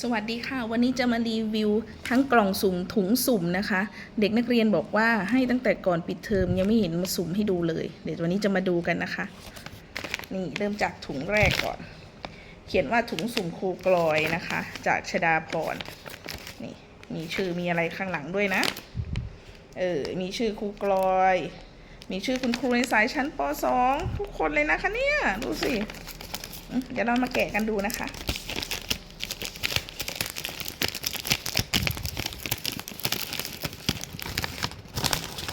สวัสดีค่ะ วันนี้จะมารีวิวทั้งกล่องสุ่มถุงสุ่มนะคะ เด็กนักเรียนบอกว่าให้ตั้งแต่ก่อนปิดเทอมยังไม่เห็นมาสุ่มให้ดูเลย เดี๋ยววันนี้จะมาดูกันนะคะ นี่เริ่มจากถุงแรกก่อน เขียนว่าถุงสุ่มครูกลอยนะคะ จากชดาพรนี่มีชื่อมีอะไรข้างหลังด้วยนะ เออมีชื่อครูกลอย มีชื่อคุณครูในสายชั้นป .2 ทุกคนเลยนะคะเนี่ยดูสิเดี๋ยวเรามาแกะกันดูนะคะ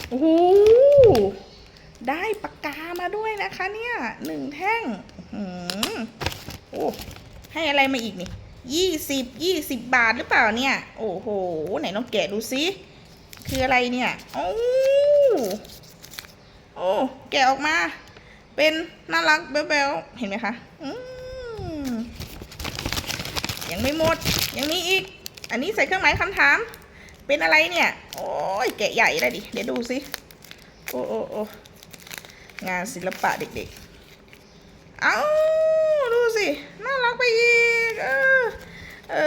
โอ้โหได้ปากกามาด้วยนะคะเนี่ยหนึ่งแท่งโอ้ให้อะไรมาอีกนี่ยี่สิบยี่สิบบาทหรือเปล่าเนี่ย โอ้โห ไหนลองแกะดูซิ คืออะไรเนี่ย โอ้โอ้แกะออกมา เป็นน่ารักแบ๊วๆเห็นไหมคะอยังไม่หมด ยังมีอีก อันนี้ใส่เครื่องหมายคำถาม เป็นอะไรเนี่ย โอ้ยแกะใหญ่เลยดิ เดี๋ยวดูสิโอ้โอ้โองานศิลปะเด็กๆ เอาดูสิ น่ารักไปอีก เออ เอ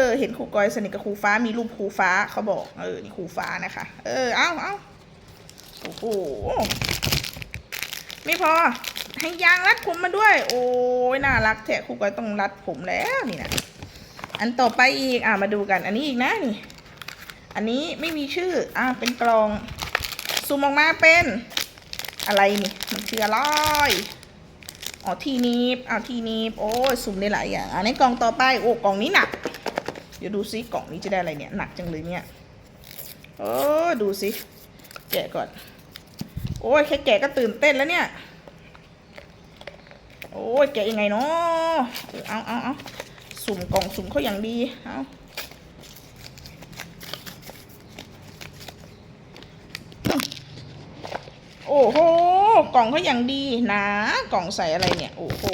อ เห็นครูกอยสนิทกับครูฟ้า มีรูปครูฟ้าเขาบอก เออ นี่ครูฟ้านะคะ เออ เอาเอ้าโอ้โห ไม่พอ ให้ยางรัดผมมาด้วย โอ้ยน่ารักแท้ครูกอยต้องรัดผมแล้วนี่นะ อันต่อไปอีก อะ มาดูกัน อันนี้อีกนะนี่ อันนี้ไม่มีชื่อ อะเป็นกล่องซูมออกมาเป็น อะไรนี่ มันคืออะไรอ๋อ ทีนีบอ้าวทีนีบโอ้ยซูมได้หลายอย่าง อันนี้กล่องต่อไป โอ้ กล่องนี้หนัก เดี๋ยวดูซิ กล่องนี้จะได้อะไรเนี่ย หนักจังเลยเนี่ยเออดูซิแกะก่อน โอ้ยแค่แกะก็ตื่นเต้นแล้วเนี่ย โอ้ยแกะยังไงเนาะเอาเอาเอาสุ่มกล่องสุ่มเขาอย่างดี เอา โอ้โห ก ล่องเขาอย่างดีหนากล่องใส่อะไรเนี่ย โอ้โห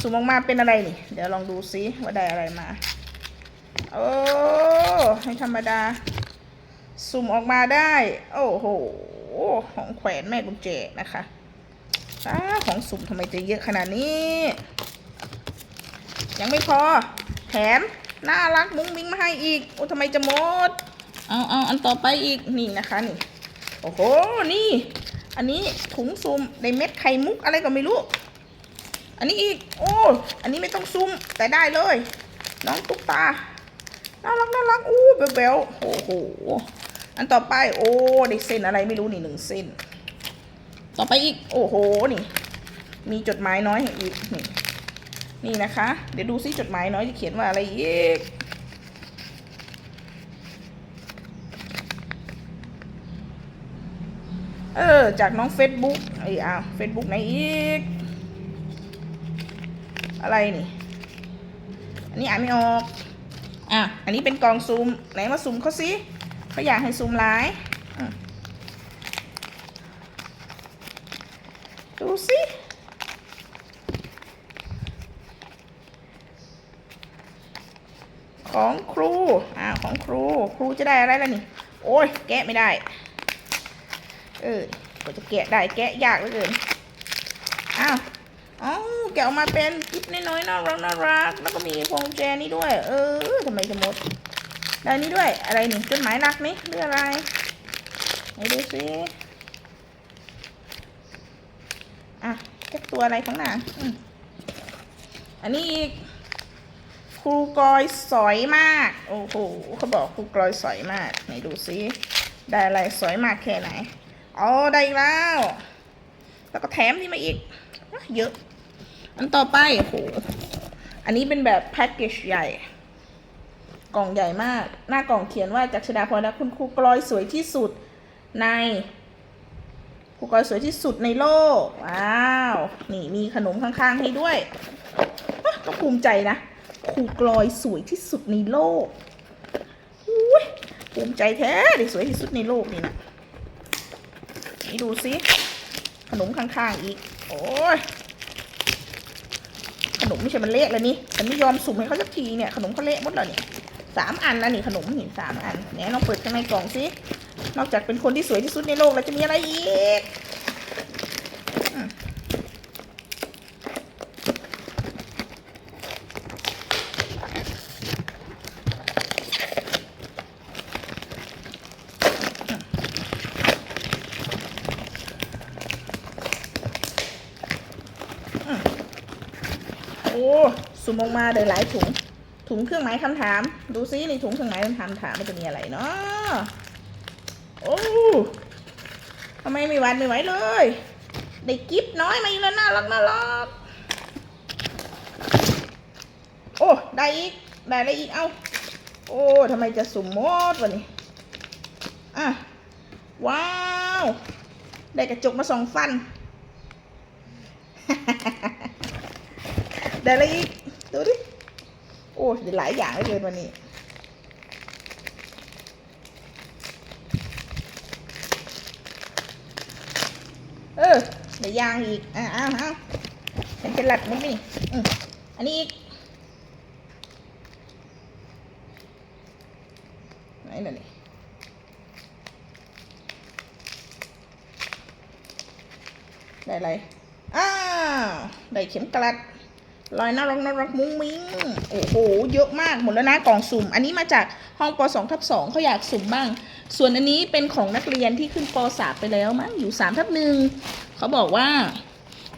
สุ่มออกมาเป็นอะไรนี่ เดี๋ยวลองดูซิว่าได้อะไรมา โอ้ไม่ธรรมดาสุ่มออกมาได้ โอ้โห ของแขวนแม่กุญแจนะคะอ้าของสุ่มทำไมจะเยอะขนาดนี้ ยังไม่พอ แถมน่ารักมุ้งมิ้งมาให้อีก โอ้ทำไมจะหมด เอาเอาอันต่อไปอีก นี่นะคะนี่ โอ้โห นี่ อันนี้ถุงซุ่มในเม็ดไข่มุกอะไรก็ไม่รู้ อันนี้อีก โอ้ อันนี้ไม่ต้องซุ่มแต่ได้เลย น้องตุ๊กตา น่ารักน่ารัก อู้เบลเบลโอ้โห อันต่อไป โอ้ได้เส้นอะไรไม่รู้นี่หนึ่งเส้น ต่อไปอีก โอ้โห นี่ มีจดหมายน้อยอีก นี่ นี่นะคะ เดี๋ยวดูซิจดหมายน้อยจะเขียนว่าอะไรอีก เออ จากน้องเฟซบุ๊กไอ้อ้าวเฟซบุ๊กไหนอีก อะไรนี่ อันนี้อ่านไม่ออกอะอันนี้เป็นกล่องซูม ไหนมาซูมเขาสิเขาอยากให้ซูมไลน์ดูสิของครู อ่า ของครู ครูจะได้อะไรล่ะนี่ โอ้ย แกะไม่ได้ เออกว่าจะแกะได้แกะยากเหลือเกิน อ้าวอ๋อแกะออกมาเป็นกิ๊บน้อยๆน่ารักน่ารัก แล้วก็มีพวงแจนี่ด้วย เออทำไมจะหมดได้นี่ด้วย อะไรนี่จดหมายรักนี่เรื่ออะไรไหนดูสิอะแค่ตัวอะไรของนางอืมอันนี้อีกครูกรอยสอยมาก โอ้โหเขาบอกครูกรอยสอยมากไหนดูสิได้อะไรสอยมากแค่ไหน อ๋อได้อีกแล้ว แล้วก็แถมนี่มาอีก เยอะ อันต่อไปโอ้โห อันนี้เป็นแบบแพ็กเกจใหญ่ กล่องใหญ่มาก หน้ากล่องเขียนว่าจากชดาพรนะคุณครูกลอยสวยที่สุดในครูกลอยสวยที่สุดในโลก ว้าว นี่มีขนมข้างๆให้ด้วยก็ภูมิใจนะครูกลอยสวยที่สุดในโลกอุ้ยภูมิใจแท้เลยสวยที่สุดในโลกนี่นะ นี่ดูสิขนมข้างๆอีก โอ้ยขนมไม่ใช่มันเละเลยนี่ฉันไม่ยอมสุ่มให้เขาสักทีเนี่ยขนมเขาเละหมดแล้วเนี่ยสามอันแล้วนี่ขนมนี่สามอันเนี่ยลองเปิดข้างในกล่องสินอกจากเป็นคนที่สวยที่สุดในโลกแล้วจะมีอะไรอีก สุ่มออกมาได้หลายถุง ถุงเครื่องหมายคำถาม ดูซิในถุงเครื่องหมายคำถามถามมันจะมีอะไรเนาะโอ้ทำไมไม่หวานไม่ไหวเลย ได้กิฟต์น้อยมาอีกแล้วน่ารักน่ารักโอ้ได้อีกได้อะไรอีก เอ้าโอ้ทำไมจะสุ่มหมดวะนี่อะว้าว ได้กระจกมาสองฟัน ได้อะไรอีก ดูดิ โอ้หลายอย่างเลยเกินวันนี้เออได้ยางอีก อ้าวอ้าวฉันจะหลัดมันนี่อืมอันนี้อีกไหนล่ะนี่ได้อะไรอ้าวได้เข็มกลัด ลอยน่ารักน่ารักมุ้งมิ้งโอ้โหเยอะมากหมดแล้วนะกล่องสุ่ม อันนี้มาจากห้องป .2 ทับ2เขาอยากสุ่มบ้าง ส่วนอันนี้เป็นของนักเรียนที่ขึ้นป .3 ไปแล้วมั้งอยู่3ทับหนึ่งเขาบอกว่า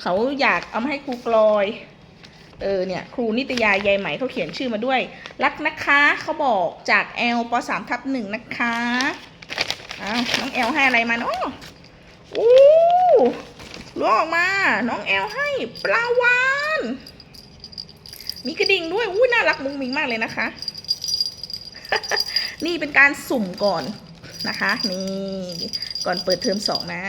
เขาอยากเอามาให้ครูกลอยเออเนี่ยครูนิตยายายไหมเขาเขียนชื่อมาด้วย รักนะคะเขาบอกจากแอลปสามทับหนึ่งนะคะอ้าวน้องแอลให้อะไรมาเนาะโอ้ล้วงออกมา น้องแอลให้ปลาวาน มีกระดิ่งด้วยอู้น่ารักมุ้งมิ้งมากเลยนะคะ นี่เป็นการสุ่มก่อนนะคะ นี่ ก่อนเปิดเทอมสองนะ